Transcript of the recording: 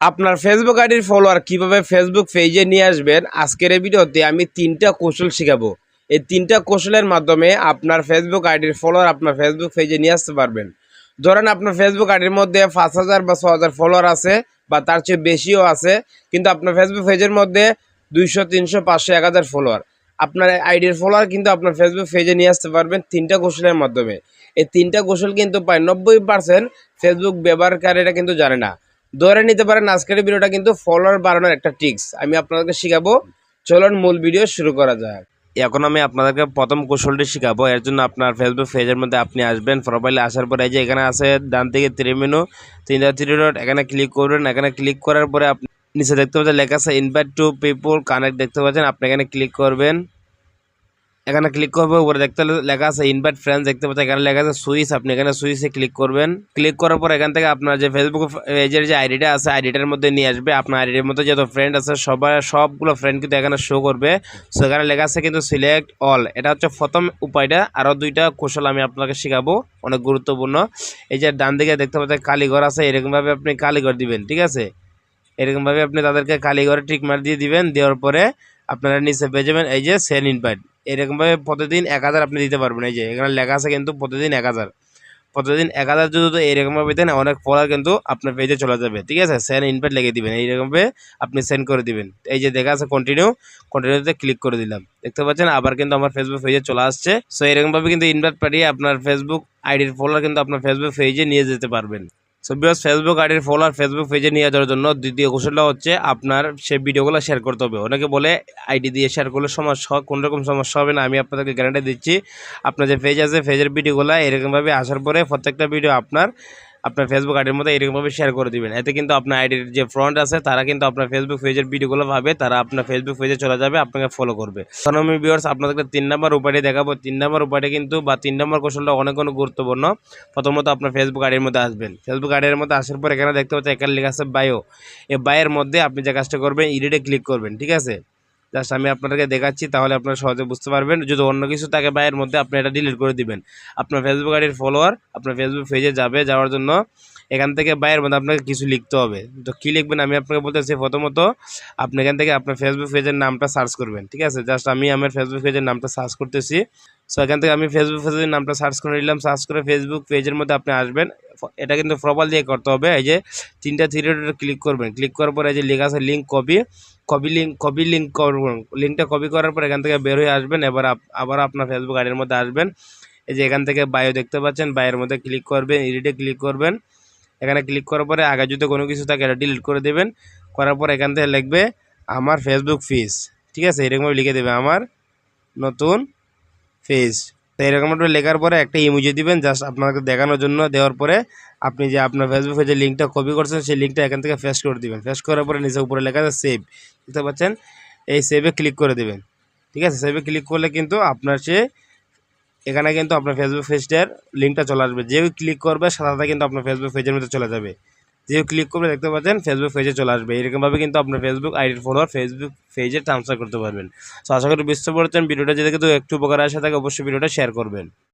আপনার ফেসবুক আইডির ফলোয়ার কীভাবে ফেসবুক পেজে নিয়ে আসবেন, আজকের এই ভিডিওতে আমি তিনটা কৌশল শেখাবো। এই তিনটা কৌশলের মাধ্যমে আপনার ফেসবুক আইডির ফলোয়ার আপনার ফেসবুক পেজে নিয়ে আসতে পারবেন। ধরেন আপনার ফেসবুক আইডির মধ্যে পাঁচ হাজার বা ছ হাজার ফলোয়ার আছে বা তার চেয়ে বেশিও আছে, কিন্তু আপনার ফেসবুক পেজের মধ্যে দুইশো, তিনশো, পাঁচশো, এক হাজার ফলোয়ার আপনার আইডির ফলোয়ার কিন্তু আপনার ফেসবুক পেজে নিয়ে আসতে পারবেন তিনটা কৌশলের মাধ্যমে। এই তিনটা কৌশল কিন্তু প্রায় নব্বই পার্সেন্ট ফেসবুক ব্যবহারকারীরা কিন্তু জানে না। ধরে নিতে পারেন আজকের ভিডিওটা কিন্তু ফলোয়ার বাড়ানোর একটা টিক্স আমি আপনাদেরকে শেখাবো। চলুন মূল ভিডিও শুরু করা যাক। এখন আমি আপনাদেরকে প্রথম কৌশলটি শেখাবো। এর জন্য আপনার ফেসবুক পেজের মধ্যে আপনি আসবেন। প্রোফাইলে আসার পরে এই যে এখানে আছে ডান থেকে থ্রি মেনু তিনটা থ্রি ডট এখানে ক্লিক করবেন। এখানে ক্লিক করার পরে আপনি নিচে দেখতে পাচ্ছেন, লেখা আছে ইনভাইট টু পিপুল কানেক্ট দেখতে পাচ্ছেন। আপনি এখানে ক্লিক করবেন। এখানে ক্লিক করবে, উপরে দেখতে লেখা আছে ইনভাইট ফ্রেন্ডস দেখতে পাচ্ছেন এখানে লেখা আছে সুইচ আপনি এখানে সুইচে ক্লিক করবেন। ক্লিক করার পর এখান থেকে আপনার যে ফেসবুক পেজের যে আইডিটা আছে আইডিটার মধ্যে নিয়ে আসবে। আপনার আইডির মধ্যে যত ফ্রেন্ড আছে, সবাই, সবগুলো ফ্রেন্ড কিন্তু এখানে শো করবে। সো এখানে লেখা আছে কিন্তু সিলেক্ট অল এটা হচ্ছে প্রথম উপায়টা। আরও দুইটা কৌশল আমি আপনাকে শেখাবো, অনেক গুরুত্বপূর্ণ। এই যে ডান দিকে দেখতে পাচ্ছেন কালীঘর আছে, এরকমভাবে আপনি কালীঘর দিবেন, ঠিক আছে? এরকমভাবে আপনি তাদেরকে কালীঘরে টিক মার দিয়ে দিবেন। দেওয়ার পরে আপনারা নিচে পেয়ে যাবেন এই যে সেন ইনভাইট এরকমভাবে প্রতিদিন এক হাজার আপনি দিতে পারবেন। এই যে, এখানে লেখা আছে কিন্তু প্রতিদিন এক হাজার। প্রতিদিন এক হাজার যদি এরকমভাবে দেন অনেক ফলোয়ার কিন্তু আপনার পেজে চলে যাবে। ঠিক আছে? সেন ইনভাইট লেগে দিবেন। এইরকমভাবে আপনি সেন্ড করে দিবেন। এই যে দেখা আছে কন্টিনিউ কন্টিনিউতে ক্লিক করে দিলাম। দেখতে পাচ্ছেন? আবার কিন্তু আমার ফেসবুক পেজে চলে আসছে। সো এরকমভাবে কিন্তু ইনভাইট পাঠিয়ে আপনার ফেসবুক আইডির ফলোয়ার কিন্তু আপনার ফেসবুক পেজে নিয়ে যেতে পারবেন। সো বিকজ ফেসবুক আইডির ফলোয়ার ফেসবুক পেজে নিয়ে যাওয়ার জন্য দ্বিতীয় কৌশলটা হচ্ছে আপনার সে ভিডিওগুলো শেয়ার করতে হবে। অনেকে বলে আইডি দিয়ে শেয়ার করলে সমস্যা, কোন রকম সমস্যা হবে না। আমি আপনাদেরকে গ্যারান্টি দিচ্ছি, আপনার যে পেজ আছে পেজের ভিডিওগুলো এরকমভাবে আসার পরে প্রত্যেকটা ভিডিও আপনার আপনার ফেসবুক আইডির মধ্যে এরকমভাবে শেয়ার করে দিবেন। এতে কিন্তু আপনার আইডির যে ফ্রন্ট আছে, তারা কিন্তু আপনার ফেসবুক পেজের ভিডিওগুলো পাবে তারা আপনার ফেসবুক পেজে চলে যাবে, আপনাকে ফলো করবে। এখন আমি ভিউয়ার্স আপনাদেরকে তিন নম্বর উপায়টি দেখাবো। তিন নম্বর উপায়টা কিন্তু, বা তিন নম্বর কৌশলটা অনেক অনেক গুরুত্বপূর্ণ। প্রথমত আপনার ফেসবুক আইডির মধ্যে আসবেন। ফেসবুক আইডির মধ্যে আসার পর এখানে দেখতে পাচ্ছেন, এখানে লেখা আছে বায়ো এই বায়ের মধ্যে আপনি যে কাজটা করবেন ইডিটে ক্লিক করবেন, ঠিক আছে? জাস্ট আমি আপনাদেরকে দেখাচ্ছি, তাহলে আপনারা সহজে বুঝতে পারবেন। যদি অন্য কিছু থাকে বায়ের মধ্যে, আপনি এটা ডিলিট করে দিবেন। আপনার ফেসবুক আইডির ফলোয়ার আপনার ফেসবুক পেজে যাবে, যাওয়ার জন্য এখান থেকে বাইরের মধ্যে আপনাকে কিছু লিখতে হবে। তো কী লিখবেন আমি আপনাকে বলতেছি, প্রথমত আপনি এখান থেকে আপনার ফেসবুক পেজের নামটা সার্চ করবেন, ঠিক আছে? জাস্ট আমি আমার ফেসবুক পেজের নামটা সার্চ করতেছি। সো এখান থেকে আমি ফেসবুক পেজের নামটা সার্চ করে নিলাম। সার্চ করে ফেসবুক পেজের মধ্যে আপনি আসবেন। এটা কিন্তু প্রোফাইল দিয়ে করতে হবে। এই যে তিনটা থ্রি ক্লিক করবেন। ক্লিক করার পরে এই যে লেখা আছে link copy copy link copy link করবেন। লিঙ্কটা কপি করার পর এখান থেকে বের হয়ে আসবেন। এবার আবার আপনার ফেসবুক আইডির মধ্যে আসবেন। এই যে এখান থেকে বায়ো দেখতে পাচ্ছেন। বায়োর মধ্যে ক্লিক করবেন। এডিটে ক্লিক করবেন। এখানে ক্লিক করার পরে আগে যদি কোনো কিছু থাকে এটা ডিলিট করে দেবেন। করার পর এখান থেকে লিখবে আমার ফেসবুক ফিস ঠিক আছে? এরকমভাবে লিখে দেবে আমার নতুন ফেস তো এরকমভাবে লেখার পরে একটা ইমোজি দিবেন জাস্ট আপনাকে দেখানোর জন্য দেওয়ার পরে আপনি যে আপনার ফেসবুক পেজে লিঙ্কটা কপি করছেন, সেই লিঙ্কটা এখান থেকে ফেস করে দিবেন। ফেস করার পরে নিচে উপরে লেখা আছে সেভ দেখতে পাচ্ছেন এই সেভে ক্লিক করে দেবেন। ঠিক আছে? সেভে ক্লিক করলে কিন্তু আপনার সে, এখানে কিন্তু আপনার ফেসবুক পেজটার লিঙ্কটা চলে আসবে। যে ক্লিক করবে, সাথে কিন্তু আপনার ফেসবুক পেজের মধ্যে চলে যাবে। যেও ক্লিক করবে দেখতে পাচ্ছেন ফেসবুক পেজে চলে আসবে। এরকমভাবে কিন্তু আপনার ফেসবুক আইডির ফলোয়ার ফেসবুক পেজে ট্রান্সফার করতে পারবেন। সো আশা করি বুঝতে পারছেন। ভিডিওটা যদি একটু উপকার আসে থাকে, অবশ্যই ভিডিওটা শেয়ার করবেন।